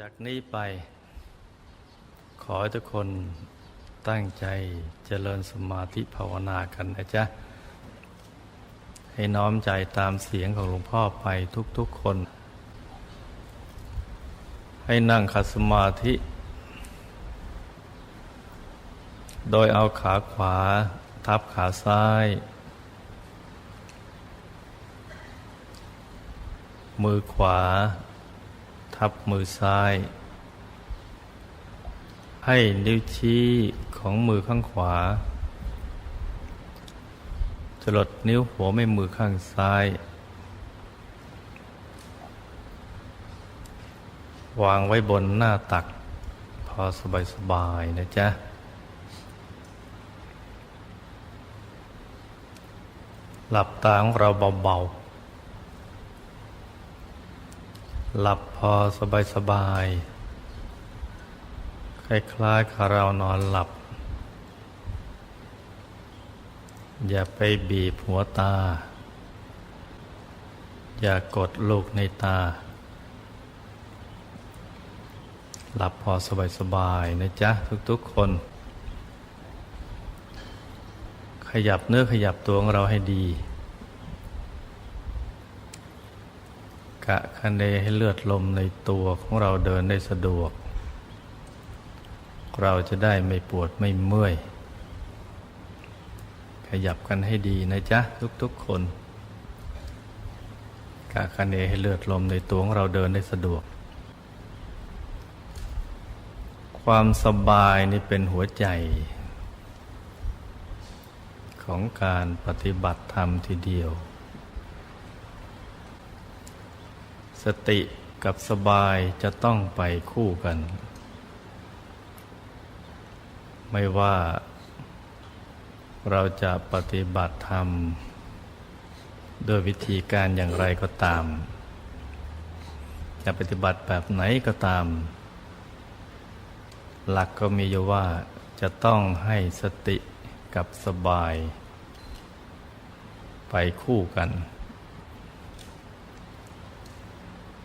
จากนี้ไป ขอให้ทุกคนตั้งใจเจริญสมาธิภาวนากันนะจ๊ะ ให้น้อมใจตามเสียงของหลวงพ่อไปทุกๆคน ให้นั่งขัดสมาธิ โดยเอาขาขวาทับขาซ้าย มือขวา ทับมือซ้าย ให้นิ้วชี้ของมือข้างขวาจรดนิ้วหัวแม่มือข้างซ้าย วางไว้บนหน้าตัก พอสบายๆนะจ๊ะ หลับตาของเราเบาๆ หลับพอสบายๆคล้ายๆกับเรานอนหลับ อย่าไปบีบหัวตา อย่ากดลูกในตา หลับพอสบายๆนะจ๊ะ ทุกๆคน ขยับเนื้อขยับตัวของเราให้ดี กะคะเนให้เลือดลมในตัวของเราเดินได้สะดวก เราจะได้ไม่ปวดไม่เมื่อย ขยับกันให้ดีนะจ๊ะ ทุกๆคน กะคะเนให้เลือดลมในตัวของเราเดินได้สะดวก ความสบายนี่เป็นหัวใจของการปฏิบัติธรรมทีเดียว สติกับสบายจะต้องไปคู่กัน ไม่ว่าเราจะปฏิบัติธรรม โดยวิธีการอย่างไรก็ตาม จะปฏิบัติแบบไหนก็ตาม หลักก็มีอยู่ว่าจะต้องให้สติกับสบาย ไปคู่กัน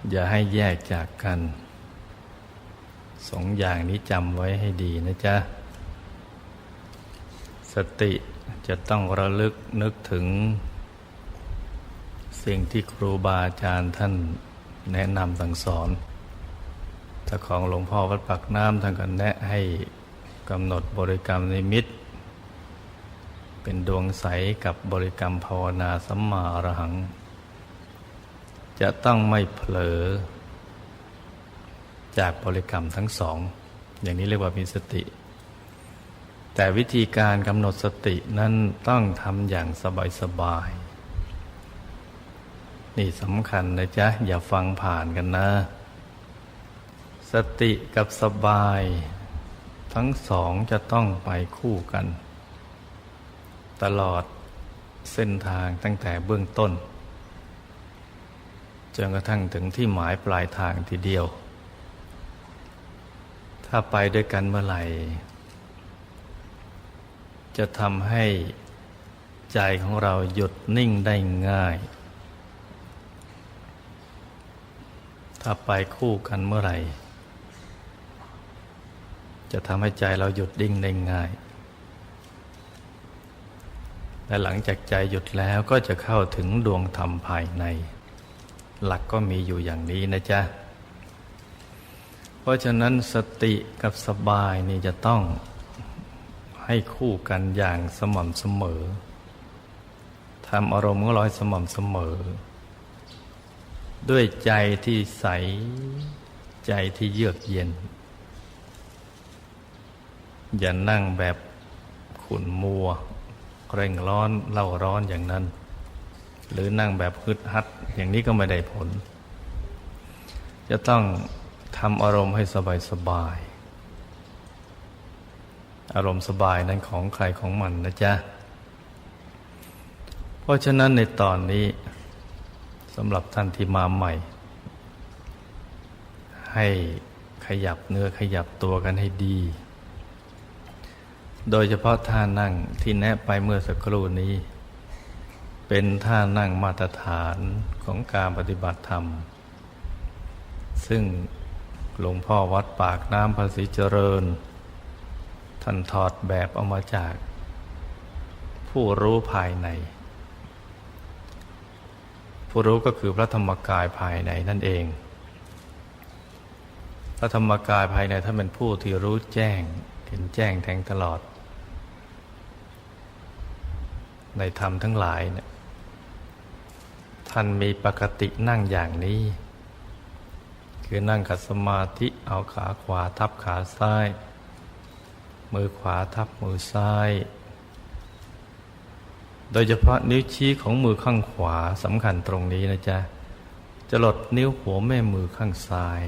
อย่าให้แยกจากกันสองอย่างนี้จำไว้ให้ดีนะจ๊ะ สติจะต้องระลึกนึกถึง สิ่งที่ครูบาอาจารย์ท่านแนะนำสั่งสอนถ้าของหลวงพ่อวัดปักน้ำท่านก็แนะให้กำหนดบริกรรมนิมิต เป็นดวงใสกับบริกรรมภาวนาสัมมาอรหัง จะต้องไม่เผลอ จากบริกรรมทั้งสอง อย่างนี้เรียกว่ามีสติ แต่วิธีการกำหนดสตินั้นต้องทำอย่างสบายๆนี่สำคัญนะจ๊ะ อย่าฟังผ่านกันนะ สติกับสบาย ทั้งสองจะต้องไปคู่กัน ตลอดเส้นทางตั้งแต่เบื้องต้น จนกระทั่งถึงที่หมายปลายทางทีเดียว ถ้าไปด้วยกันเมื่อไหร่ จะทำให้ใจของเราหยุดนิ่งได้ง่าย ถ้าไปคู่กันเมื่อไหร่ จะทำให้ใจเราหยุดดิ่งได้ง่าย และหลังจากใจหยุดแล้วก็จะเข้าถึงดวงธรรมภายใน หลักก็มีอยู่อย่างนี้นะจ๊ะ เพราะฉะนั้นสติกับสบายนี่จะต้องให้คู่กันอย่างสม่ำเสมอทำอารมณ์ของเราให้สม่ำเสมอ ด้วยใจที่ใสใจที่เยือกเย็น อย่านั่งแบบขุนมัวเร่งร้อนเล่าร้อนอย่างนั้น หรือนั่งแบบฮึดฮัดอย่างนี้ก็ไม่ได้ผล จะต้องทำอารมณ์ให้สบายสบาย อารมณ์สบายนั้นของใครของมันนะจ๊ะ เพราะฉะนั้นในตอนนี้สำหรับท่านที่มาใหม่ ให้ขยับเนื้อขยับตัวกันให้ดี โดยเฉพาะท่านั่งที่แนะไปเมื่อสักครู่นี้ เป็นท่านั่งมาตรฐานของการปฏิบัติธรรม ซึ่งหลวงพ่อวัดปากน้ำภาษีเจริญ ท่านถอดแบบเอามาจาก ผู้รู้ภายใน ผู้รู้ก็คือพระธรรมกายภายในนั่นเอง พระธรรมกายภายในท่านเป็นผู้ที่รู้แจ้งเห็นแจ้งแทงตลอดในธรรมทั้งหลายเนี่ย ท่านมีปกตินั่งอย่างนี้ คือนั่งขัดสมาธิเอาขาขวาทับขาซ้าย มือขวาทับมือซ้าย โดยเฉพาะนิ้วชี้ของมือข้างขวาสำคัญตรงนี้นะจ๊ะ จะหลดนิ้วหัวแม่มือข้างซ้าย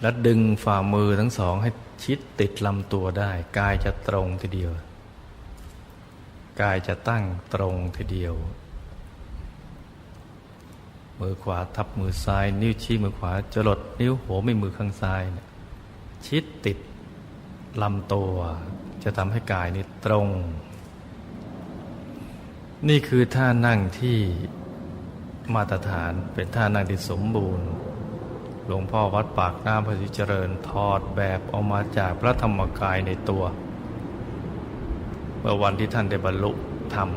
และดึงฝ่ามือทั้งสองให้ชิดติดลำตัวได้ กายจะตรงทีเดียว กายจะตั้งตรงทีเดียว มือขวาทับมือซ้าย นิ้วชี้มือขวาจะหลดนิ้วหัวไม่มือข้างซ้ายเนี่ยชิดติดลำตัว จะทำให้กายนี้ตรง นี่คือท่านั่งที่มาตรฐานเป็นท่านั่งที่สมบูรณ์ หลวงพ่อวัดปากน้ำพระสิเจริญถอดแบบออกมาจากพระธรรมกายในตัว เมื่อวันที่ท่านได้บรรลุธรรม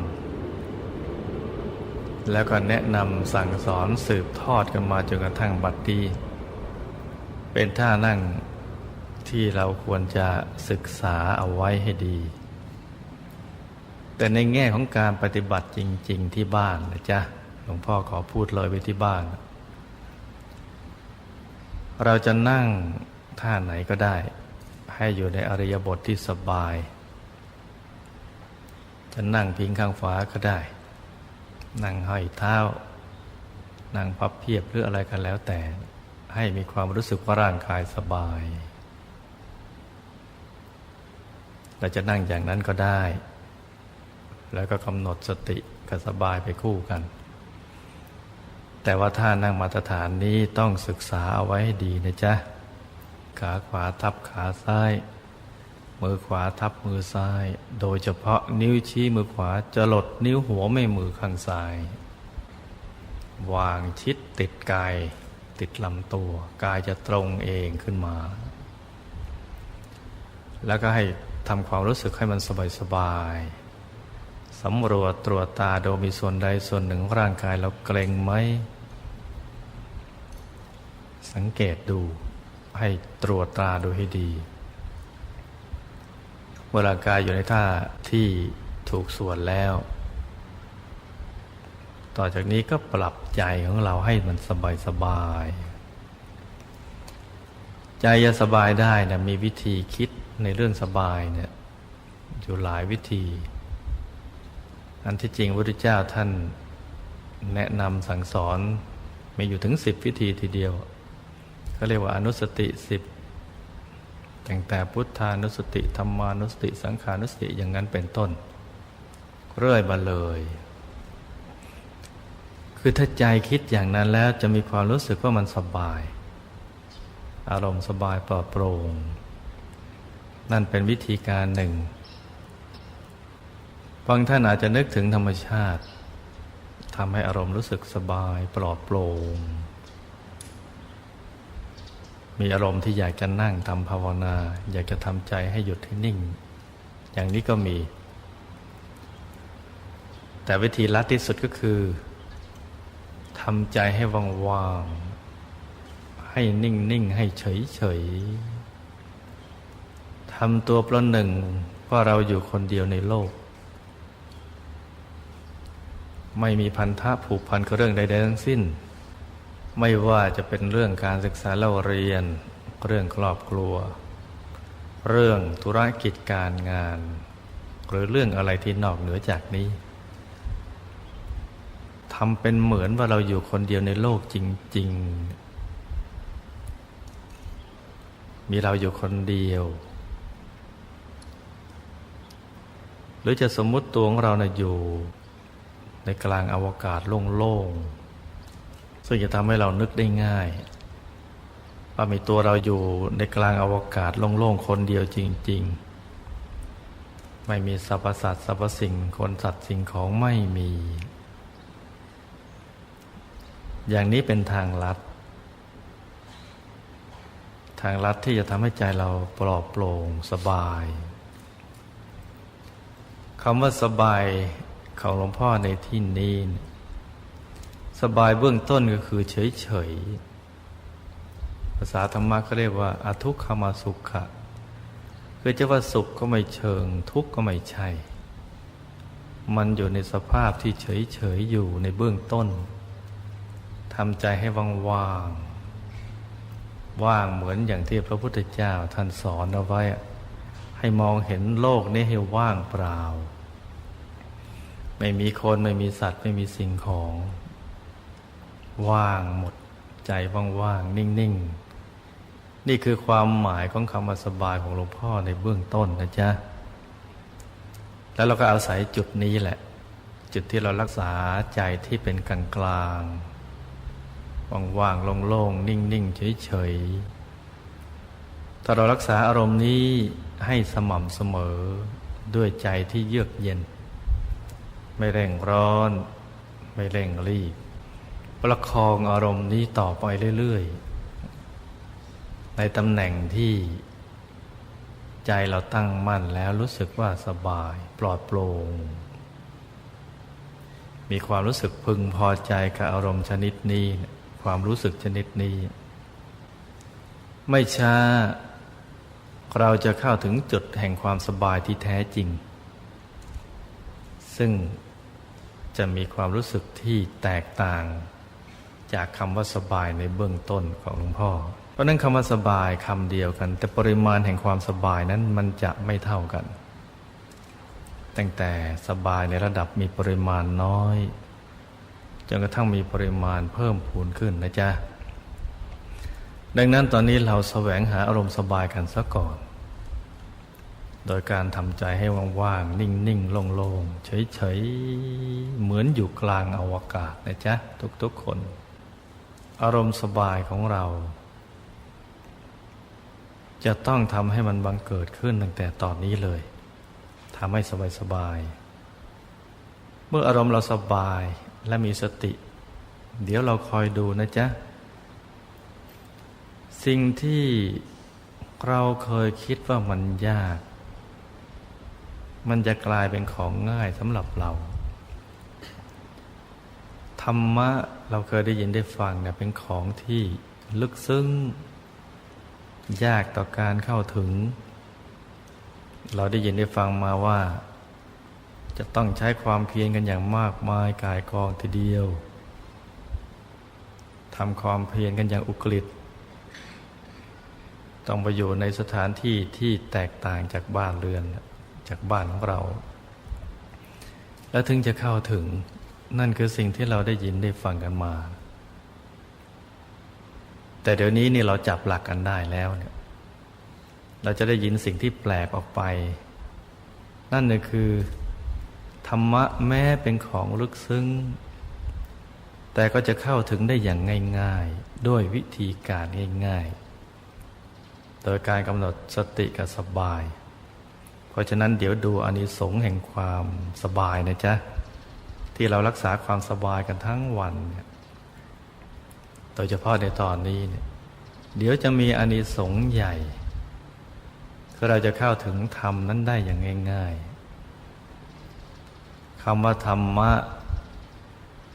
แล้วก็แนะนำสั่งสอนสืบทอดกันมาจนกระทั่งบัดนี้เป็นท่านั่งที่เราควรจะศึกษาเอาไว้ให้ดี แต่ในแง่ของการปฏิบัติจริง ๆ ที่บ้านนะจ๊ะหลวงพ่อขอพูดเลยไปที่บ้าน เราจะนั่งท่าไหนก็ได้ ให้อยู่ในอริยบทที่สบาย จะนั่งพิงข้างฝาก็ได้ นั่งห้อยเท้า นั่งพับเพียบหรืออะไรกันแล้วแต่ ให้มีความรู้สึกว่าร่างกายสบาย เราจะนั่งอย่างนั้นก็ได้ แล้วก็กำหนดสติกับสบายไปคู่กัน แต่ว่าท่านั่งมาตรฐานนี้ต้องศึกษาเอาไว้ให้ดีนะจ๊ะ ขาขวาทับขาซ้าย มือขวาทับมือซ้าย โดยเฉพาะนิ้วชี้มือขวาจะหลดนิ้วหัวไม่มือข้างซ้าย วางชิดติดกาย ติดลำตัว กายจะตรงเองขึ้นมา แล้วก็ให้ทำความรู้สึกให้มันสบายๆสำรวจตรวจตาโดยมีส่วนใดส่วนหนึ่งร่างกายเราเกร็งไหม สังเกตดูให้ตรวจตาดูให้ดี มื่อร่างกายอยู่ในท่าที่ถูกส่วนแล้ว ต่อจากนี้ก็ปรับใจของเราให้มันสบายสบายใจจะสบายได้นะมีวิธีคิดในเรื่องสบายเนี่ยอยู่หลายวิธี อันที่จริงพระพุทธเจ้าท่านแนะนำสั่งสอนมีอยู่ถึงสิบวิธีทีเดียวเขาเรียกว่าอนุสติสิบ ตั้งแต่พุทธานุสติธรรมานุสติสังขานุสติอย่างนั้นเป็นต้น เรื่อยมาเลย คือถ้าใจคิดอย่างนั้นแล้วจะมีความรู้สึกว่ามันสบาย อารมณ์สบายปลอดโปร่งนั่นเป็นวิธีการหนึ่งบางท่านอาจจะนึกถึงธรรมชาติทำให้อารมณ์รู้สึกสบายปลอดโปร่ง มีอารมณ์ที่อยากจะนั่งทำภาวนา อยากจะทำใจให้หยุดให้นิ่ง อย่างนี้ก็มี แต่วิธีลัดที่สุดก็คือทำใจให้ว่างๆให้นิ่งๆให้เฉยๆทำตัวประหนึ่งว่าเราอยู่คนเดียวในโลก ไม่มีพันธะผูกพันกับเรื่องใดๆทั้งสิ้น ไม่ว่าจะเป็นเรื่องการศึกษาเล่าเรียน เรื่องครอบครัว เรื่องธุรกิจการงาน หรือเรื่องอะไรที่นอกเหนือจากนี้ทำเป็นเหมือนว่าเราอยู่คนเดียวในโลกจริง ๆ มีเราอยู่คนเดียว หรือจะสมมุติตัวของเรานะอยู่ ในกลางอวกาศโล่งๆ ซึ่งจะทำให้เรานึกได้ง่าย ว่ามีตัวเราอยู่ในกลางอวกาศโล่งๆคนเดียวจริง ๆ ไม่มีสรรพสัตว์สรรพสิ่งคนสัตว์สิ่งของไม่มี อย่างนี้เป็นทางลัด ทางลัดที่จะทำให้ใจเราปลอดโปร่งสบายคำว่าสบายของหลวงพ่อในที่นี้ สบายเบื้องต้นก็คือเฉยเฉยๆภาษาธรรมะก็เรียกว่าอทุกขมาสุขะคือจะว่าสุขก็ไม่เชิง ทุกข์ก็ไม่ใช่ มันอยู่ในสภาพที่เฉยเฉยๆอยู่ในเบื้องต้นทำใจให้ว่างๆว่างเหมือนอย่างที่พระพุทธเจ้าท่านสอนเอาไว้ ให้มองเห็นโลกนี้ให้ว่างเปล่า ไม่มีคนไม่มีสัตว์ไม่มีสิ่งของ ว่างหมดใจว่างๆนิ่งๆ นี่คือความหมายของคำว่าสบายของหลวงพ่อในเบื้องต้นนะจ๊ะ แล้วเราก็อาศัยจุดนี้แหละ จุดที่เรารักษาใจที่เป็นกลางกลางๆว่างๆโล่งๆ นิ่งๆ เฉยๆ ถ้าเรารักษาอารมณ์นี้ให้สม่ำเสมอด้วยใจที่เยือกเย็น ไม่เร่งร้อน ไม่เร่งรีบ ประคองอารมณ์นี้ต่อไปเรื่อย ๆ ในตำแหน่งที่ใจเราตั้งมั่นแล้วรู้สึกว่าสบายปลอดโปร่ง มีความรู้สึกพึงพอใจกับอารมณ์ชนิดนี้ ความรู้สึกชนิดนี้ ไม่ช้า เราจะเข้าถึงจุดแห่งความสบายที่แท้จริง ซึ่งจะมีความรู้สึกที่แตกต่าง จากคำว่าสบายในเบื้องต้นของหลวงพ่อ เพราะนั้นคำว่าสบายคำเดียวกัน แต่ปริมาณแห่งความสบายนั้นมันจะไม่เท่ากัน ตั้งแต่สบายในระดับมีปริมาณน้อยจนกระทั่งมีปริมาณเพิ่มพูนขึ้นนะจ๊ะ ดังนั้นตอนนี้เราแสวงหาอารมณ์สบายกันซะก่อน โดยการทำใจให้ว่างๆ นิ่งๆ โล่งๆ เฉยๆ เหมือนอยู่กลางอวกาศนะจ๊ะ ทุกๆคน อารมณ์สบายของเรา จะต้องทำให้มันบังเกิดขึ้นตั้งแต่ตอนนี้เลยทำให้สบายๆเมื่ออารมณ์เราสบายและมีสติ เดี๋ยวเราคอยดูนะจ๊ะ สิ่งที่เราเคยคิดว่ามันยาก มันจะกลายเป็นของง่ายสำหรับเรา ธรรมะ เราเคยได้ยินได้ฟังเนี่ยเป็นของที่ลึกซึ้ง ยากต่อการเข้าถึง เราได้ยินได้ฟังมาว่า จะต้องใช้ความเพียรกันอย่างมากมายกายกองทีเดียวทำความเพียรกันอย่างอุกฤษต้องไปอยู่ในสถานที่ที่แตกต่างจากบ้านเรือนจากบ้านของเรา แล้วถึงจะเข้าถึง นั่นคือสิ่งที่เราได้ยินได้ฟังกันมา แต่เดี๋ยวนี้นี่เราจับหลักกันได้แล้วเนี่ยเราจะได้ยินสิ่งที่แปลกออกไป นั่นก็คือ ธรรมะแม้เป็นของลึกซึ้ง แต่ก็จะเข้าถึงได้อย่างง่าย ๆ ด้วยวิธีการง่าย ๆ โดยการกำหนดสติกับสบาย เพราะฉะนั้นเดี๋ยวดูอานิสงส์แห่งความสบายนะจ๊ะ ที่เรารักษาความสบายกันทั้งวันเนี่ยโดยเฉพาะในตอนนี้เนี่ยเดี๋ยวจะมีอานิสงส์ใหญ่คือเราจะเข้าถึงธรรมนั้นได้อย่างง่ายๆคำว่าธรรมะ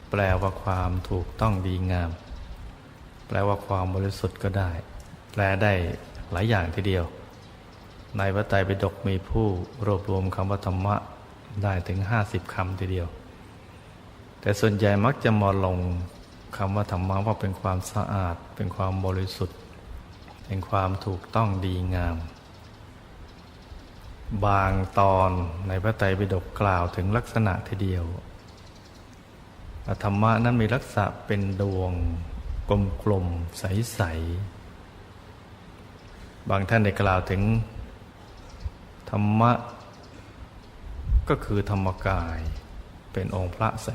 แปลว่าความถูกต้องดีงาม แปลว่าความบริสุทธิ์ก็ได้ แปลได้หลายอย่างทีเดียว ในพระไตรปิฎกมีผู้รวบรวมคำว่าธรรมะได้ถึงห้าสิบคำทีเดียว แต่ส่วนใหญ่มักจะมาลงคำว่าธรรมะว่าเป็นความสะอาด เป็นความบริสุทธิ์ เป็นความถูกต้องดีงาม บางตอนในพระไตรปิฎกกล่าวถึงลักษณะทีเดียวธรรมะนั้นมีลักษณะเป็นดวงกลมๆ ใส ๆ บางท่านได้กล่าวถึง ธรรมะ ก็คือธรรมกาย เป็นองค์พระใส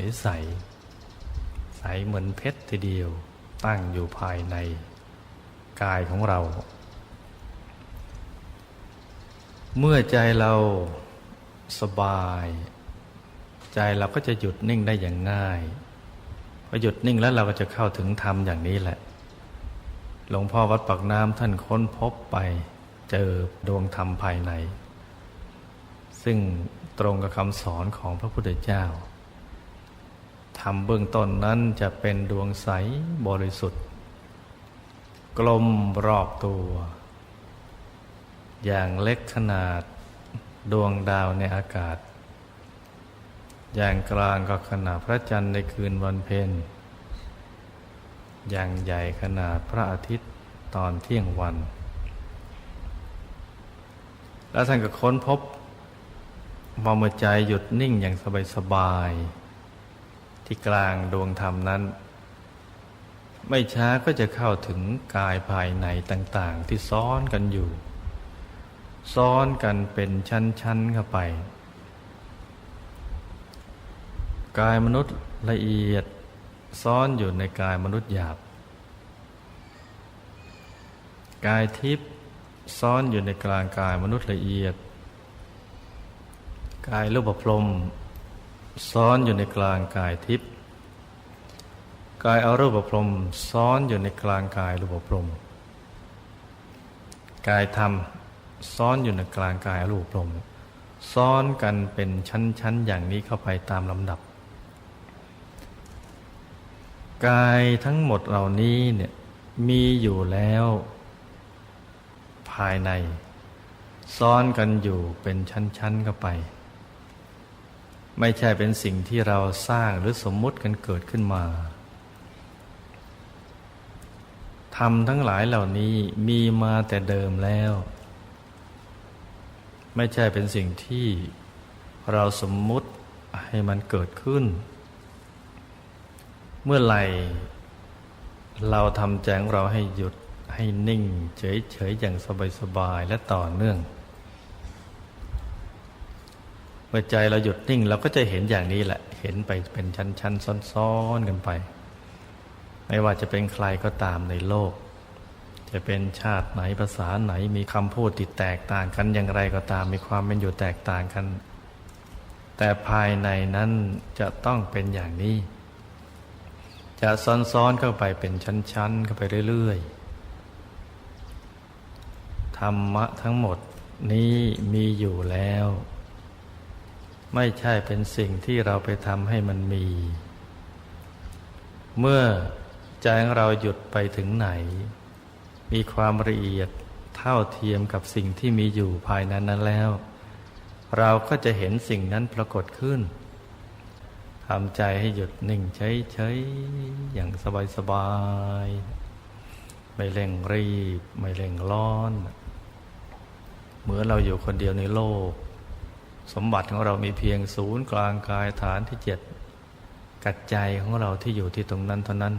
ๆใสเหมือนเพชรทีเดียวตั้งอยู่ภายในกายของเรา เมื่อใจเราสบาย ใจเราก็จะหยุดนิ่งได้อย่างง่ายพอหยุดนิ่งแล้วเราก็จะเข้าถึงธรรมอย่างนี้แหละ หลวงพ่อวัดปากน้ำท่านค้นพบไปเจอดวงธรรมภายใน ซึ่ง ตรงกับคำสอนของพระพุทธเจ้าธรรมเบื้องต้นนั้นจะเป็นดวงใสบริสุทธิ์ กลมรอบตัว อย่างเล็กขนาดดวงดาวในอากาศ อย่างกลางก็ขนาดพระจันทร์ในคืนวันเพ็ญอย่างใหญ่ขนาดพระอาทิตย์ตอนเที่ยงวัน แล้วท่านก็ค้นพบ ว่าเมื่อใจหยุดนิ่งอย่างสบายๆที่กลางดวงธรรมนั้น ไม่ช้าก็จะเข้าถึงกายภายในต่าง ๆ ที่ซ้อนกันอยู่ ซ้อนกันเป็นชั้น ๆ เข้าไป กายมนุษย์ละเอียดซ้อนอยู่ในกายมนุษย์หยาบ กายทิพย์ซ้อนอยู่ในกลางกายมนุษย์ละเอียด กายรูปพรมซ้อนอยู่ในกลางกายทิพย์กายอารูปพรมซ้อนอยู่ในกลางกายรูปพรมกายธรรมซ้อนอยู่ในกลางกายอรูปพรมซ้อนกันเป็นชั้นๆอย่างนี้เข้าไปตามลำดับ กายทั้งหมดเหล่านี้เนี่ยมีอยู่แล้ว ภายใน ซ้อนกันอยู่เป็นชั้นๆเข้าไป ไม่ใช่เป็นสิ่งที่เราสร้างหรือสมมุติกันเกิดขึ้นมาทำทั้งหลายเหล่านี้มีมาแต่เดิมแล้ว ไม่ใช่เป็นสิ่งที่เราสมมุติให้มันเกิดขึ้น เมื่อไหร่เราทำใจงเราให้หยุดให้นิ่ง เฉยๆอย่างสบายๆและต่อเนื่อง เมื่อใจเราหยุดนิ่งเราก็จะเห็นอย่างนี้แหละ เห็นไปเป็นชั้นๆซ้อนๆกันไป ไม่ว่าจะเป็นใครก็ตามในโลก จะเป็นชาติไหนภาษาไหนมีคำพูดติดแตกต่างกันอย่างไรก็ตามมีความเป็นอยู่แตกต่างกัน แต่ภายในนั้นจะต้องเป็นอย่างนี้ จะซ้อนๆเข้าไปเป็นชั้นๆเข้าไปเรื่อยๆธรรมะทั้งหมดนี้มีอยู่แล้ว ไม่ใช่เป็นสิ่งที่เราไปทำให้มันมี เมื่อใจของเราหยุดไปถึงไหน มีความละเอียดเท่าเทียมกับสิ่งที่มีอยู่ภายในนั้นแล้ว เราก็จะเห็นสิ่งนั้นปรากฏขึ้นทำใจให้หยุดนิ่งเฉยๆอย่างสบายๆไม่เร่งรีบ ไม่เร่งร้อน เหมือนเราอยู่คนเดียวในโลก สมบัติของเรามีเพียงศูนย์กลางกายฐานที่เจ็ดกัดใจของเราที่อยู่ที่ตรงนั้นเท่านั้น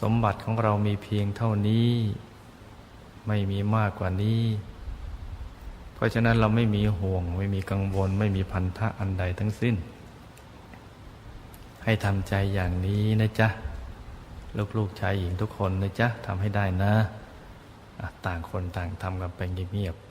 สมบัติของเรามีเพียงเท่านี้ ไม่มีมากกว่านี้ เพราะฉะนั้นเราไม่มีห่วง ไม่มีกังวล ไม่มีพันธะอันใดทั้งสิ้น ให้ทำใจอย่างนี้นะจ๊ะ ลูกๆชายหญิงทุกคนนะจ๊ะทำให้ได้นะะต่างคนต่างทำกันไปเงียบๆ